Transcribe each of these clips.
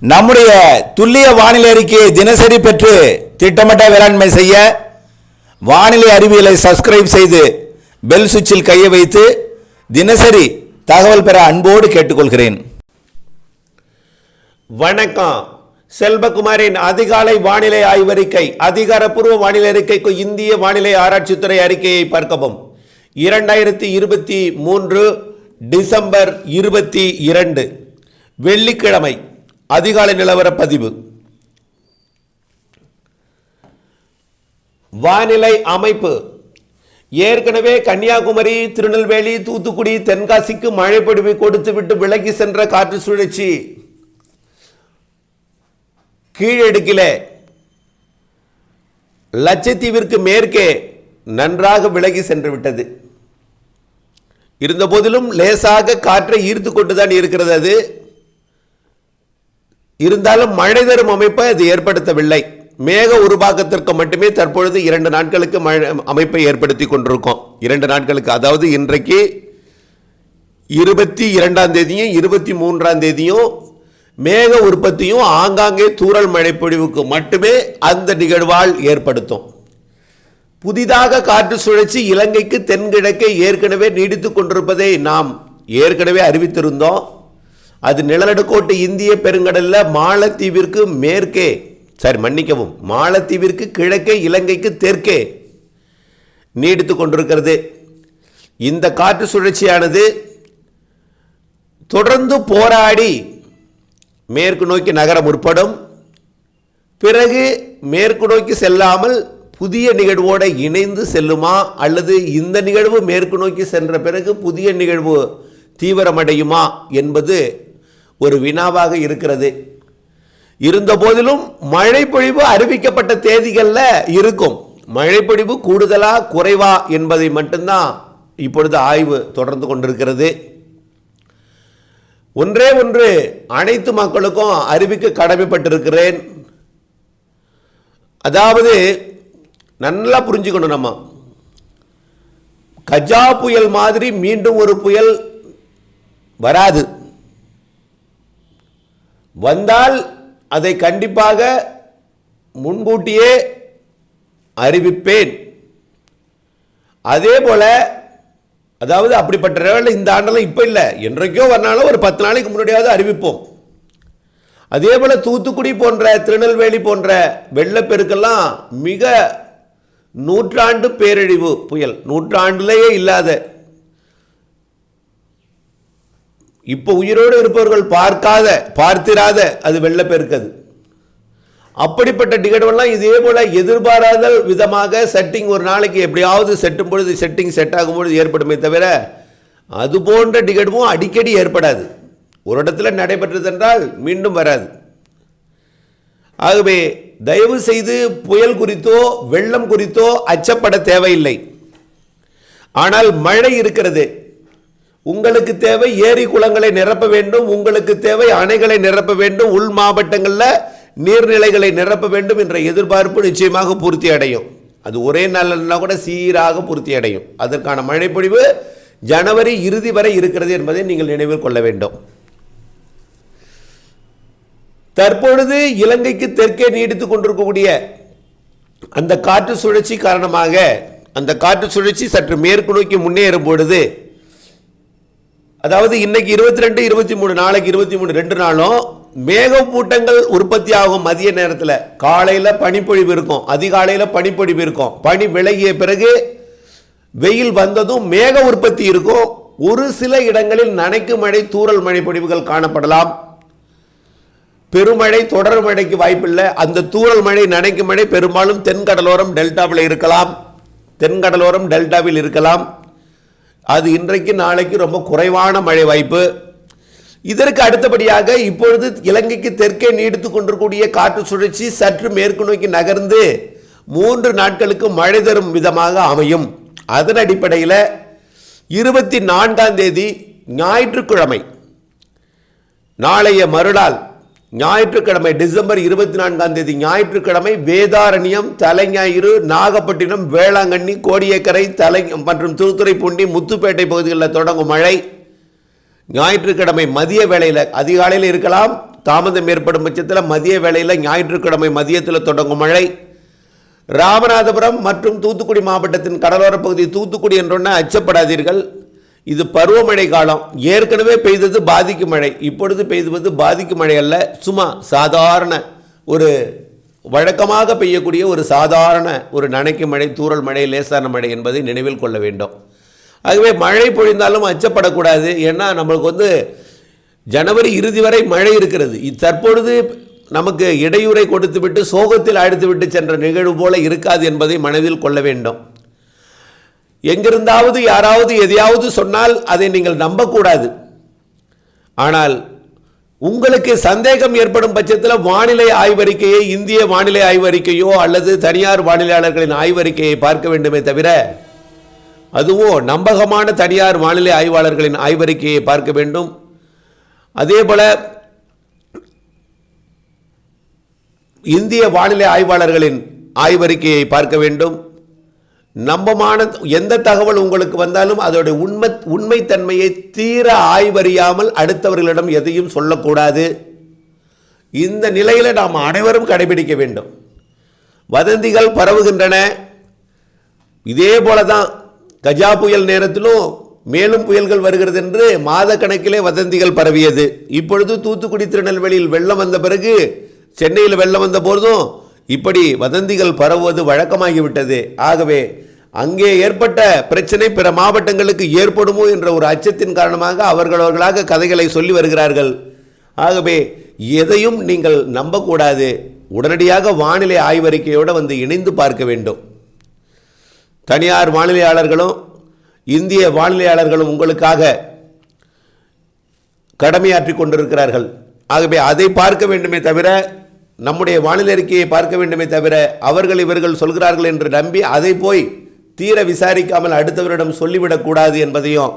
நம்முடைய துல்லிய வானிலை அறிக்கையை தினசரி பெற்று திட்டமிட்ட வேளாண்மை செய்ய வானிலை அறிவியலை சப்ஸ்கிரைப் செய்து பெல் சுவிட்சில் கையை வைத்து தினசரி தகவல் பெற அன்போடு கேட்டுக்கொள்கிறேன். வணக்கம். செல்வகுமாரின் அதிகாலை வானிலை ஆய்வறிக்கை அதிகாரப்பூர்வ வானிலை அறிக்கைக்கு இந்திய வானிலை ஆராய்ச்சித்துறை அறிக்கையை பார்க்கவும். இரண்டாயிரத்தி இருபத்தி மூன்று டிசம்பர் இருபத்தி இரண்டு வெள்ளிக்கிழமை. அதிகாலை நிலவர பதிவு. வானிலை அமைப்பு. ஏற்கனவே கன்னியாகுமரி திருநெல்வேலி தூத்துக்குடி தென்காசிக்கு மழை கொடுத்து கொடுத்துவிட்டு விலகி சென்ற காற்று சுழற்சி. கீழடுக்கில. லட்சத்தீவிற்கு மேற்கே நன்றாக விலகி சென்று விட்டது. இருந்தபோதிலும் லேசாக காற்றை ஈர்த்து கொண்டுதான் இருக்கிறது அது. இருந்தாலும் மழை தரும் அமைப்பை அது ஏற்படுத்தவில்லை. மேக உருவாக்கத்திற்கு மட்டுமே தற்பொழுது இரண்டு நாட்களுக்கு மழை அமைப்பை ஏற்படுத்தி கொண்டிருக்கோம். இரண்டு நாட்களுக்கு அதாவது இன்றைக்கு இருபத்தி இரண்டாம் தேதியும் இருபத்தி மூன்றாம் தேதியும் மேக உற்பத்தியும் ஆங்காங்கே தூறல் மழைப்பொழிவுக்கு மட்டுமே அந்த நிகழ்வால் ஏற்படுத்தும். புதிதாக காற்று சுழற்சி இலங்கைக்கு தென்கிழக்கே ஏற்கனவே நீடித்துக் கொண்டிருப்பதை நாம் ஏற்கனவே அறிவித்திருந்தோம். அது நிலநடுக்கோட்டு இந்திய பெருங்கடலில் மாலத்தீவிற்கு மேற்கே. சரி மன்னிக்கவும் மாலத்தீவிற்கு கிழக்கே இலங்கைக்கு தெற்கே. நீடித்து கொண்டிருக்கிறது. இந்த காற்று சுழற்சியானது தொடர்ந்து போராடி மேற்கு நோக்கி நகர முற்படும். பிறகு மேற்கு நோக்கி செல்லாமல் புதிய நிகழ்வோடு இணைந்து செல்லுமா? அல்லது இந்த நிகழ்வு மேற்கு நோக்கி சென்ற பிறகு புதிய நிகழ்வு தீவிரமடையுமா? என்பது ஒரு வினாவாக இருக்கிறது. இருந்த போதிலும் அறிவிக்கப்பட்ட தேதிகளில் இருக்கும். மழைப்பொழிவு கூடுதலா குறைவா என்பதை மட்டும்தான் இப்பொழுது ஆய்வு தொடர்ந்து கொண்டிருக்கிறது. ஒன்றே ஒன்று அனைத்து மக்களுக்கும் அறிவிக்க கடமைப்பட்டிருக்கிறேன். அதாவது நல்லா புரிஞ்சுக்கணும் நம்ம. கஜா புயல் மாதிரி மீண்டும் ஒரு புயல் வராது. வந்தால் அதை கண்டிப்பாக முன்கூட்டியே அறிவிப்பேன். அதே போல அதாவது அப்படிப்பட்ட லெவலில் இந்த ஆண்டெல்லாம் இப்போ இல்லை. என்றைக்கோ வரனாலும் ஒரு பத்து நாளைக்கு முன்னாடியாவது அறிவிப்போம். அதே போல் தூத்துக்குடி போன்ற திருநெல்வேலி போன்ற வெள்ளப்பெருக்கெல்லாம் மிக நூற்றாண்டு பேரழிவு புயல். நூற்றாண்டுலேயே இல்லாத இப்போ உயிரோடு இருப்பவர்கள் பார்க்காத பார்த்திராத அது வெள்ளப்பெருக்கு அது அப்படிப்பட்ட நிகழ்வெல்லாம் இதே போல எதிர்பாராத விதமாக செட்டிங் ஒரு நாளைக்கு எப்படியாவது செட்டும் பொழுது செட்டிங் செட் ஆகும் பொழுது ஏற்படுமே தவிர அது போன்ற நிகழ்வும் அடிக்கடி ஏற்படாது. ஒரு இடத்துல நடைபெற்றது என்றால் மீண்டும் வராது. ஆகவே தயவு செய்து புயல் குறித்தோ வெள்ளம் குறித்தோ அச்சப்பட தேவையில்லை. ஆனால் மழை இருக்கிறது. உங்களுக்கு தேவை ஏரி குளங்களை நிரப்ப வேண்டும் உங்களுக்கு தேவை அணைகளை நிரப்ப வேண்டும் உள் மாவட்டங்களில் நீர்நிலைகளை நிரப்ப வேண்டும் என்ற எதிர்பார்ப்பு நிச்சயமாக பூர்த்தி அடையும். அது ஒரே நாள்னா கூட சீராக பூர்த்தி அடையும். அதற்கான மழைப்பொழிவு ஜனவரி இறுதி வரை இருக்கிறது என்பதை நீங்கள் நினைவில் கொள்ள வேண்டும். தற்பொழுது இலங்கைக்கு தெற்கே நீடித்துக் கொண்டிருக்கக்கூடிய அந்த காற்று சுழற்சி காரணமாக அந்த காற்று சுழற்சி சற்று மேற்கு நோக்கி முன்னேறும் பொழுது அதாவது இன்னைக்கு இருபத்தி ரெண்டு இருபத்தி மூணு நாளைக்கு இருபத்தி மூணு ரெண்டு நாளும் மேகமூட்டங்கள் உற்பத்தி ஆகும் மதிய நேரத்தில். காலையில் பனிப்பொழிவு இருக்கும். அதிகாலையில் பனிப்பொழிவு இருக்கும். பனி விலகிய பிறகு வெயில் வந்ததும் மேக உற்பத்தி இருக்கும். ஒரு சில இடங்களில் நனைக்கு மழை தூறல் மழை பொழிவுகள் காணப்படலாம். பெருமழை தொடர் மழைக்கு வாய்ப்பில்லை. அந்த தூறல் மழை நனைக்கும் மழை பெரும்பாலும் தென்கடலோரம் டெல்டாவில் இருக்கலாம். தென்கடலோரம் டெல்டாவில் இருக்கலாம். அது இன்றைக்கு நாளைக்கு ரொம்ப குறைவான மழை வாய்ப்பு. இதற்கு அடுத்தபடியாக இப்பொழுது இலங்கைக்கு தெற்கே நீடித்து கொண்டிருக்கூடிய காற்று சுழற்சி சற்று மேற்கு நோக்கி நகர்ந்து மூன்று நாட்களுக்கு மழை தரும் விதமாக அமையும். அதன் அடிப்படையில் இருபத்தி நான்காம் தேதி ஞாயிற்றுக்கிழமை நாளைய மறுநாள் ஞாயிற்றுக்கிழமை டிசம்பர் இருபத்தி நான்காம் தேதி ஞாயிற்றுக்கிழமை வேதாரண்யம் தலைஞாயிறு நாகப்பட்டினம் வேளாங்கண்ணி கோடியக்கரை தலை மற்றும் திருத்துறைப்பூண்டி முத்துப்பேட்டை பகுதிகளில் தொடங்கும் மழை. ஞாயிற்றுக்கிழமை மதிய வேளையில் அதிகாலையில் இருக்கலாம். தாமதம் ஏற்படும் பட்சத்தில் மதிய வேளையில் ஞாயிற்றுக்கிழமை மதியத்தில் தொடங்கும் மழை. ராமநாதபுரம் மற்றும் தூத்துக்குடி மாவட்டத்தின் கடலோர பகுதி தூத்துக்குடி என்றொன்ன அச்சப்படாதீர்கள். இது பருவமழை காலம். ஏற்கனவே பெய்தது பாதிக்கும் மழை. இப்பொழுது பெய்துவது பாதிக்கும் மழை அல்ல. சும்மா சாதாரண ஒரு வழக்கமாக பெய்யக்கூடிய ஒரு சாதாரண ஒரு நனைக்கும் மழை தூரல் மழை லேசான மழை என்பதை நினைவில் கொள்ள வேண்டும். ஆகவே மழை பொழிந்தாலும் அச்சப்படக்கூடாது. ஏன்னா நம்மளுக்கு வந்து ஜனவரி இறுதி வரை மழை இருக்கிறது. தற்பொழுது நமக்கு இடையூறை கொடுத்துவிட்டு சோகத்தில் அழைத்துவிட்டு சென்ற நிகழ்வு போல இருக்காது என்பதை மனதில் கொள்ள வேண்டும். எங்கிருந்தாவது யாராவது எதையாவது சொன்னால் அதை நீங்கள் நம்பக்கூடாது. ஆனால் உங்களுக்கு சந்தேகம் ஏற்படும் பட்சத்தில் வானிலை ஆய்வறிக்கையை இந்திய வானிலை ஆய்வறிக்கையோ அல்லது தனியார் வானிலையாளர்களின் ஆய்வறிக்கையை பார்க்க வேண்டுமே தவிர அதுவும் நம்பகமான தனியார் வானிலை ஆய்வாளர்களின் ஆய்வறிக்கையை பார்க்க வேண்டும். அதே போல இந்திய வானிலை ஆய்வாளர்களின் ஆய்வறிக்கையை பார்க்க வேண்டும். நம்பமான எந்த தகவல் உங்களுக்கு வந்தாலும் அதோட உண்மை உண்மைத்தன்மையை தீர ஆய்வறியாமல் அடுத்தவர்களிடம் எதையும் சொல்லக்கூடாது. இந்த நிலையில் நாம் அனைவரும் கடைபிடிக்க வேண்டும். வதந்திகள் பரவுகின்றன. இதே போல தான் கஜா புயல் நேரத்திலும் மேலும் புயல்கள் வருகிறது என்று மாத கணக்கிலே வதந்திகள் பரவியது. இப்பொழுது தூத்துக்குடி திருநெல்வேலியில் வெள்ளம் வந்த பிறகு சென்னையில் வெள்ளம் வந்த போதும் இப்படி வதந்திகள் பரவுவது வழக்கமாகிவிட்டது. ஆகவே அங்கே ஏற்பட்ட பிரச்சனை பிற மாவட்டங்களுக்கு ஏற்படுமோ என்ற ஒரு அச்சத்தின் காரணமாக அவர்களவர்களாக கதைகளை சொல்லி வருகிறார்கள். ஆகவே எதையும் நீங்கள் நம்பக்கூடாது. உடனடியாக வானிலை ஆய்வறிக்கையோடு வந்து இணைந்து பார்க்க வேண்டும். தனியார் வானிலையாளர்களும் இந்திய வானிலையாளர்களும் உங்களுக்காக கடமையாற்றி கொண்டிருக்கிறார்கள். ஆகவே அதை பார்க்க வேண்டுமே தவிர நம்முடைய வானிலை அறிக்கையை பார்க்க வேண்டுமே தவிர அவர்கள் இவர்கள் சொல்கிறார்கள் என்று நம்பி அதை போய் தீர விசாரிக்காமல் அடுத்தவரிடம் சொல்லிவிடக்கூடாது என்பதையும்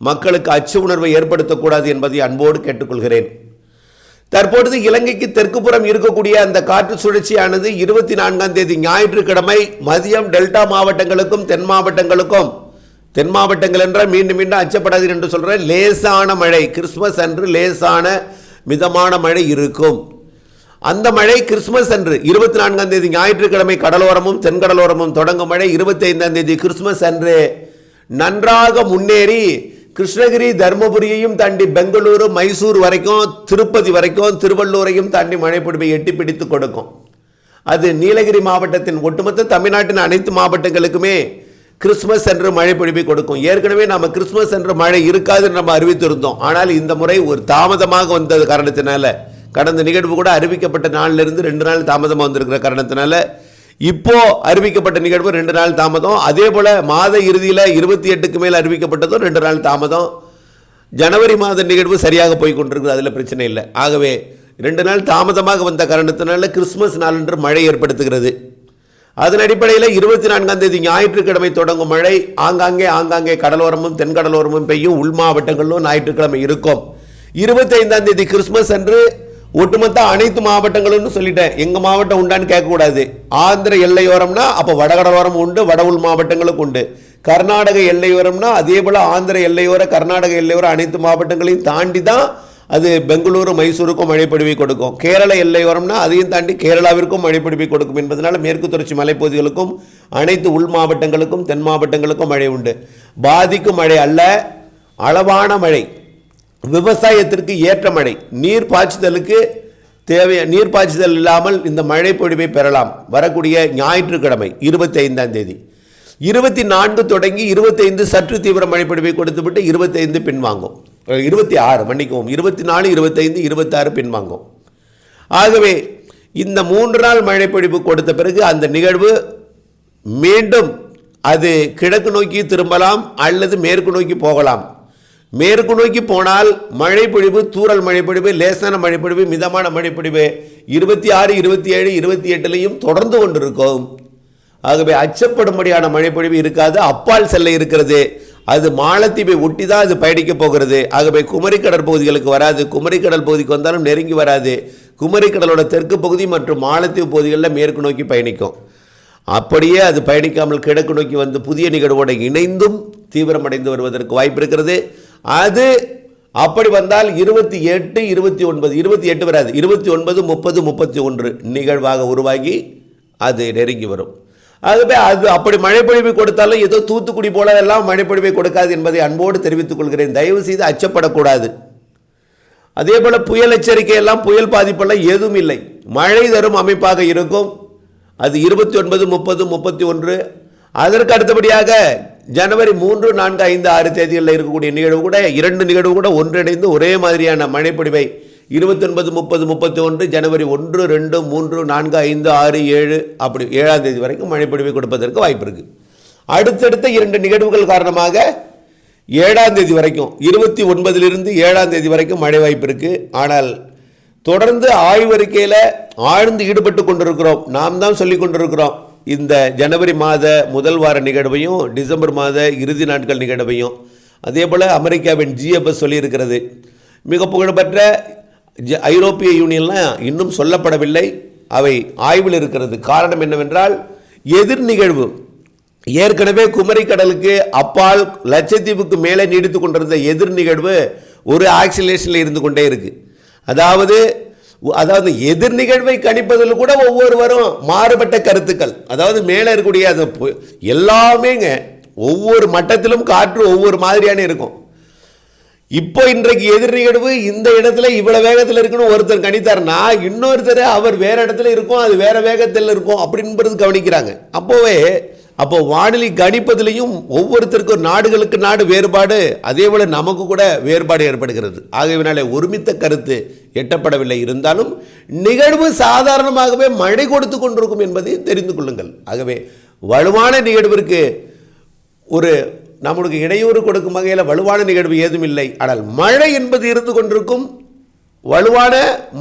மக்களுக்கு அச்சு உணர்வை ஏற்படுத்தக்கூடாது என்பதையும் அன்போடு கேட்டுக்கொள்கிறேன். தற்பொழுது இலங்கைக்கு தெற்குப்புறம் இருக்கக்கூடிய அந்த காற்று சுழற்சியானது இருபத்தி நான்காம் தேதி ஞாயிற்றுக்கிழமை மதியம் டெல்டா மாவட்டங்களுக்கும் தென் மாவட்டங்களுக்கும் தென் மாவட்டங்கள் என்றால் மீண்டும் மீண்டும் அச்சப்படாது என்று சொல்கிறேன் லேசான மழை கிறிஸ்மஸ் அன்று லேசான மிதமான மழை இருக்கும். அந்த மழை கிறிஸ்மஸ் அன்று இருபத்தி நான்காம் தேதி ஞாயிற்றுக்கிழமை கடலோரமும் தென்கடலோரமும் தொடங்கும் மழை இருபத்தி ஐந்தாம் தேதி கிறிஸ்மஸ் அன்று நன்றாக முன்னேறி கிருஷ்ணகிரி தருமபுரியையும் தாண்டி பெங்களூரு மைசூர் வரைக்கும் திருப்பதி வரைக்கும் திருவள்ளூரையும் தாண்டி மழைப்பொழிவை எட்டி பிடித்து கொடுக்கும். அது நீலகிரி மாவட்டத்தின் ஒட்டுமொத்த தமிழ்நாட்டின் அனைத்து மாவட்டங்களுக்குமே கிறிஸ்மஸ் என்று மழை பொழிவை கொடுக்கும். ஏற்கனவே நம்ம கிறிஸ்மஸ் என்று மழை இருக்காதுன்னு நம்ம அறிவித்திருந்தோம். ஆனால் இந்த முறை ஒரு தாமதமாக வந்தது காரணத்தினால கடந்த நிகழ்வு கூட அறிவிக்கப்பட்ட நாளிலிருந்து ரெண்டு நாள் தாமதமாக வந்திருக்கிற காரணத்தினால இப்போ அறிவிக்கப்பட்ட நிகழ்வு ரெண்டு நாள் தாமதம். அதே போல மாத இறுதியில் இருபத்தி எட்டுக்கு மேல் அறிவிக்கப்பட்டதும் ரெண்டு நாள் தாமதம். ஜனவரி மாத நிகழ்வு சரியாக போய் கொண்டிருக்குது அதில் பிரச்சனை இல்லை. ஆகவே ரெண்டு நாள் தாமதமாக வந்த காரணத்தினால கிறிஸ்மஸ் நாளன்று மழை ஏற்படுத்துகிறது. அதன் அடிப்படையில் இருபத்தி நான்காம் தேதி ஞாயிற்றுக்கிழமை தொடங்கும் மழை. ஆங்காங்கே ஆங்காங்கே கடலோரமும் தென்கடலோரமும் பெய்யும். உள் மாவட்டங்களிலும் ஞாயிற்றுக்கிழமை இருக்கும். இருபத்தி ஐந்தாம் தேதி கிறிஸ்மஸ் அன்று ஒட்டுமொத்த அனைத்து மாவட்டங்களும்னு சொல்லிட்டேன். எங்க மாவட்டம் உண்டான்னு கேட்கக்கூடாது. ஆந்திர எல்லையோரம்னா அப்போ வடகடலோரம் உண்டு வட உள் மாவட்டங்களுக்கு உண்டு. கர்நாடக எல்லையோரம்னா அதே போல ஆந்திர எல்லையோர கர்நாடக எல்லையோர அனைத்து மாவட்டங்களையும் தாண்டி தான் அது பெங்களூரு மைசூருக்கும் மழைப்பொழிவை கொடுக்கும். கேரள எல்லையோரம்னா அதையும் தாண்டி கேரளாவிற்கும் மழைப்பொழிவை கொடுக்கும் என்பதனால மேற்கு தொடர்ச்சி மலைப்பகுதிகளுக்கும் அனைத்து உள் மாவட்டங்களுக்கும் தென் மாவட்டங்களுக்கும் மழை உண்டு. பாதிக்கும் மழை அல்ல அளவான மழை. விவசாயத்திற்கு ஏற்ற மழை. நீர் பாய்ச்சுதலுக்கு தேவை நீர் பாய்ச்சுதல் இல்லாமல் இந்த மழை பொழிவை பெறலாம். வரக்கூடிய ஞாயிற்றுக்கிழமை இருபத்தி ஐந்தாம் தேதி. இருபத்தி நான்கு தொடங்கி இருபத்தைந்து சற்று தீவிர மழை பொழிவை கொடுத்துவிட்டு இருபத்தைந்து பின்வாங்கும். இருபத்தி ஆறு மன்னிக்கவும் இருபத்தி நாலு இருபத்தைந்து இருபத்தாறு பின்வாங்கும். ஆகவே இந்த மூன்று நாள் மழை பொழிவு கொடுத்த பிறகு அந்த நிகழ்வு மீண்டும் அது கிழக்கு நோக்கி திரும்பலாம் அல்லது மேற்கு நோக்கி போகலாம். மேற்கு நோக்கி போனால் மழைப்பொழிவு தூரல் தூறல் லேசான மழைப்பொழிவு மிதமான மழைப்பொழிவு இருபத்தி ஆறு இருபத்தி ஏழு இருபத்தி எட்டுலையும் தொடர்ந்து கொண்டிருக்கும். ஆகவே அச்சப்படும்படியான மழைப்பொழிவு இருக்காது. அப்பால் செல்ல இருக்கிறது. அது மாலத்தீவை ஒட்டி தான் அது பயணிக்க போகிறது. ஆகவே குமரி கடற்பகுதிகளுக்கு வராது. குமரி கடல் பகுதிக்கு வந்தாலும் நெருங்கி வராது. குமரி கடலோட தெற்கு பகுதி மற்றும் மாலத்தீவு பகுதிகளில் மேற்கு நோக்கி பயணிக்கும். அப்படியே அது பயணிக்காமல் கிழக்கு நோக்கி வந்து புதிய நிகழ்வோடு இணைந்தும் தீவிரமடைந்து வருவதற்கு வாய்ப்பு இருக்கிறது. அது அப்படி வந்தால் இருபத்தி எட்டு இருபத்தி ஒன்பது இருபத்தி எட்டு வராது. இருபத்தி ஒன்பது முப்பது முப்பத்தி ஒன்று நிகழ்வாக உருவாகி அது நெருங்கி வரும். ஆகவே அது அப்படி மழைப்பொழிவு கொடுத்தாலும் ஏதோ தூத்துக்குடி போலவெல்லாம் மழைப்பொழிவை கொடுக்காது என்பதை அன்போடு தெரிவித்துக் கொள்கிறேன். தயவு செய்து அச்சப்படக்கூடாது. அதே போல புயல் எச்சரிக்கை எல்லாம் புயல் பாதிப்பெல்லாம் எதுவும் இல்லை. மழை தரும் அமைப்பாக இருக்கும். அது இருபத்தி ஒன்பது முப்பது முப்பத்தி ஒன்று. அதற்கு அடுத்தபடியாக ஜனவரி மூன்று நான்கு ஐந்து ஆறு தேதிகளில் இருக்கக்கூடிய நிகழ்வு கூட இரண்டு நிகழ்வு கூட ஒன்றிணைந்து ஒரே மாதிரியான மழைப்பொழிவை. இருபத்தொன்பது முப்பது முப்பத்தி ஒன்று ஜனவரி ஒன்று ரெண்டு மூன்று நான்கு ஐந்து ஆறு ஏழு அப்படி ஏழாம் தேதி வரைக்கும் மழைப்பொழிவை கொடுப்பதற்கு வாய்ப்பு இருக்குது அடுத்தடுத்த இரண்டு நிகழ்வுகள் காரணமாக ஏழாம் தேதி வரைக்கும் இருபத்தி ஒன்பதிலிருந்து ஏழாம் தேதி வரைக்கும் மழை வாய்ப்பு இருக்கு. ஆனால் தொடர்ந்து ஆய்வறிக்கையில் ஆழ்ந்து ஈடுபட்டு கொண்டிருக்கிறோம். நாம் தான் சொல்லி கொண்டிருக்கிறோம். இந்த ஜனவரி மாத முதல் வார நிகழ்வையும் டிசம்பர் மாத இறுதி நாட்கள் நிகழ்வையும். அதே போல் அமெரிக்காவின் ஜிஎஃப்எஸ் சொல்லியிருக்கிறது. மிக புகழ்பெற்ற ஜ ஐரோப்பிய யூனியன்லாம் இன்னும் சொல்லப்படவில்லை. அவை ஆய்வில் இருக்கிறது. காரணம் என்னவென்றால் எதிர் நிகழ்வு. ஏற்கனவே குமரி கடலுக்கு அப்பால் லட்சத்தீவுக்கு மேலே நீடித்து கொண்டிருந்த எதிர் நிகழ்வு ஒரு ஆக்சிலேஷனில் இருந்து கொண்டே இருக்குது அதாவது அதாவது எதிர் நிகழ்வை கணிப்பதில் கூட ஒவ்வொருவரும் மாறுபட்ட கருத்துக்கள். அதாவது மேலே இருக்கக்கூடிய அந்த எல்லாமேங்க ஒவ்வொரு மட்டத்திலும் காற்று ஒவ்வொரு மாதிரியான இருக்கும். இப்போ இன்றைக்கு எதிர் நிகழ்வு இந்த இடத்துல இவ்வளோ வேகத்தில் இருக்குன்னு ஒருத்தர் கணித்தார்னா இன்னொருத்தர் அவர் வேற இடத்துல இருக்கும் அது வேற வேகத்தில் இருக்கும் அப்படின்றது கவனிக்கிறாங்க. அப்போவே அப்போ வானிலை கணிப்பதிலையும் ஒவ்வொருத்தருக்கும் நாடுகளுக்கு நாடு வேறுபாடு அதே போல் நமக்கு கூட வேறுபாடு ஏற்படுகிறது. ஆகவேனாலே ஒருமித்த கருத்து எட்டப்படவில்லை. இருந்தாலும் நிகழ்வு சாதாரணமாகவே மழை கொடுத்து கொண்டிருக்கும் என்பதை தெரிந்து கொள்ளுங்கள். ஆகவே வலுவான நிகழ்விற்கு ஒரு நம்மளுக்கு இடையூறு கொடுக்கும் வகையில் வலுவான நிகழ்வு ஏதும் இல்லை. ஆனால் மழை என்பது இருந்து கொண்டிருக்கும் வலுவான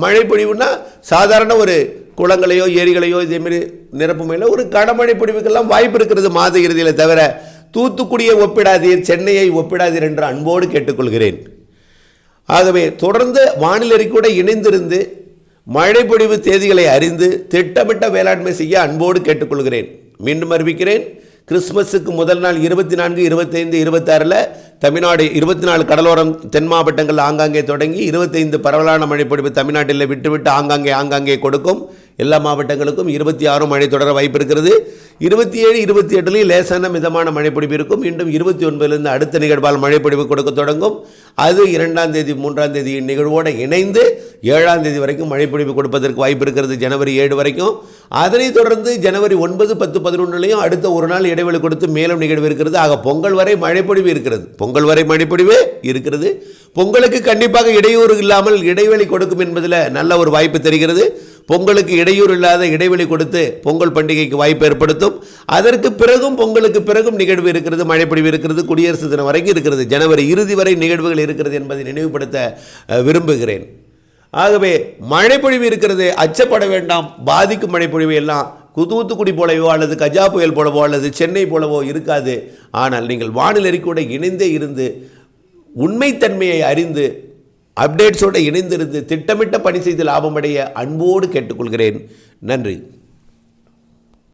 மழை பொழிவுன்னா சாதாரண ஒரு குளங்களையோ ஏரிகளையோ இதேமாரி நிரப்புமையில் ஒரு கனமழை பொழிவுக்கெல்லாம் வாய்ப்பு இருக்கிறது மாத இறுதியில் தவிர தூத்துக்குடியை ஒப்பிடாதீர் சென்னையை ஒப்பிடாதீர் என்று அன்போடு கேட்டுக்கொள்கிறேன். ஆகவே தொடர்ந்து வானிலை கூட இணைந்திருந்து மழை பொழிவு தேதிகளை அறிந்து திட்டமிட்ட வேளாண்மை செய்ய அன்போடு கேட்டுக்கொள்கிறேன். மீண்டும் அறிவிக்கிறேன் கிறிஸ்மஸுக்கு முதல் நாள் இருபத்தி நான்கு இருபத்தைந்து இருபத்தாறில் தமிழ்நாடு இருபத்தி நாலு கடலோரம் தென் மாவட்டங்கள் ஆங்காங்கே தொடங்கி இருபத்தைந்து பரவலான மழைப்பொழிவு தமிழ்நாட்டில் விட்டுவிட்டு ஆங்காங்கே ஆங்காங்கே கொடுக்கும். எல்லா மாவட்டங்களுக்கும் இருபத்தி ஆறும் மழை தொடர வாய்ப்பு இருக்கிறது இருபத்தி ஏழு இருபத்தி எட்டுலையும் லேசான மிதமான மழைப்பொழிவு இருக்கும். மீண்டும் இருபத்தி ஒன்பதுலேருந்து அடுத்த நிகழ்வால் மழைப்பொழிவு கொடுக்க தொடங்கும். அது இரண்டாம் தேதி மூன்றாம் தேதி நிகழ்வோடு இணைந்து ஏழாம் தேதி வரைக்கும் மழைப்பொழிவு கொடுப்பதற்கு வாய்ப்பு இருக்கிறது ஜனவரி ஏழு வரைக்கும். அதனைத் தொடர்ந்து ஜனவரி ஒன்பது பத்து பதினொன்றுலையும் அடுத்த ஒரு நாள் இடைவெளி கொடுத்து மேலும் நிகழ்வு இருக்கிறது. ஆக பொங்கல் வரை மழைப்பொழிவு இருக்கிறது. பொங்கல் வரை மழைப்பொழிவு இருக்கிறது. பொங்கலுக்கு கண்டிப்பாக இடையூறு இல்லாமல் இடைவெளி கொடுக்கும் என்பதில் நல்ல ஒரு வாய்ப்பு தெரிகிறது. பொங்கலுக்கு இடையூறு இல்லாத இடைவெளி கொடுத்து பொங்கல் பண்டிகைக்கு வாய்ப்பு ஏற்படுத்தும். அதற்கு பிறகும் பொங்கலுக்கு பிறகும் நிகழ்வு இருக்கிறது மழைப்பொழிவு இருக்கிறது குடியரசு தினம் வரைக்கும் இருக்கிறது. ஜனவரி இறுதி வரை நிகழ்வுகள் இருக்கிறது என்பதை நினைவுபடுத்த விரும்புகிறேன். ஆகவே மழைப்பொழிவு இருக்கிறது அச்சப்பட வேண்டாம். பாதிக்கும் மழைப்பொழிவு எல்லாம் தூத்துக்குடி போலவோ அல்லது கஜா புயல் போலவோ அல்லது சென்னை போலவோ இருக்காது. ஆனால் நீங்கள் வானிலை கூட இணைந்தே இருந்து உண்மைத்தன்மையை அறிந்து அப்டேட்ஸோடு இணைந்திருந்து திட்டமிட்ட பணி செய்து லாபமடைய அன்போடு கேட்டுக்கொள்கிறேன். நன்றி.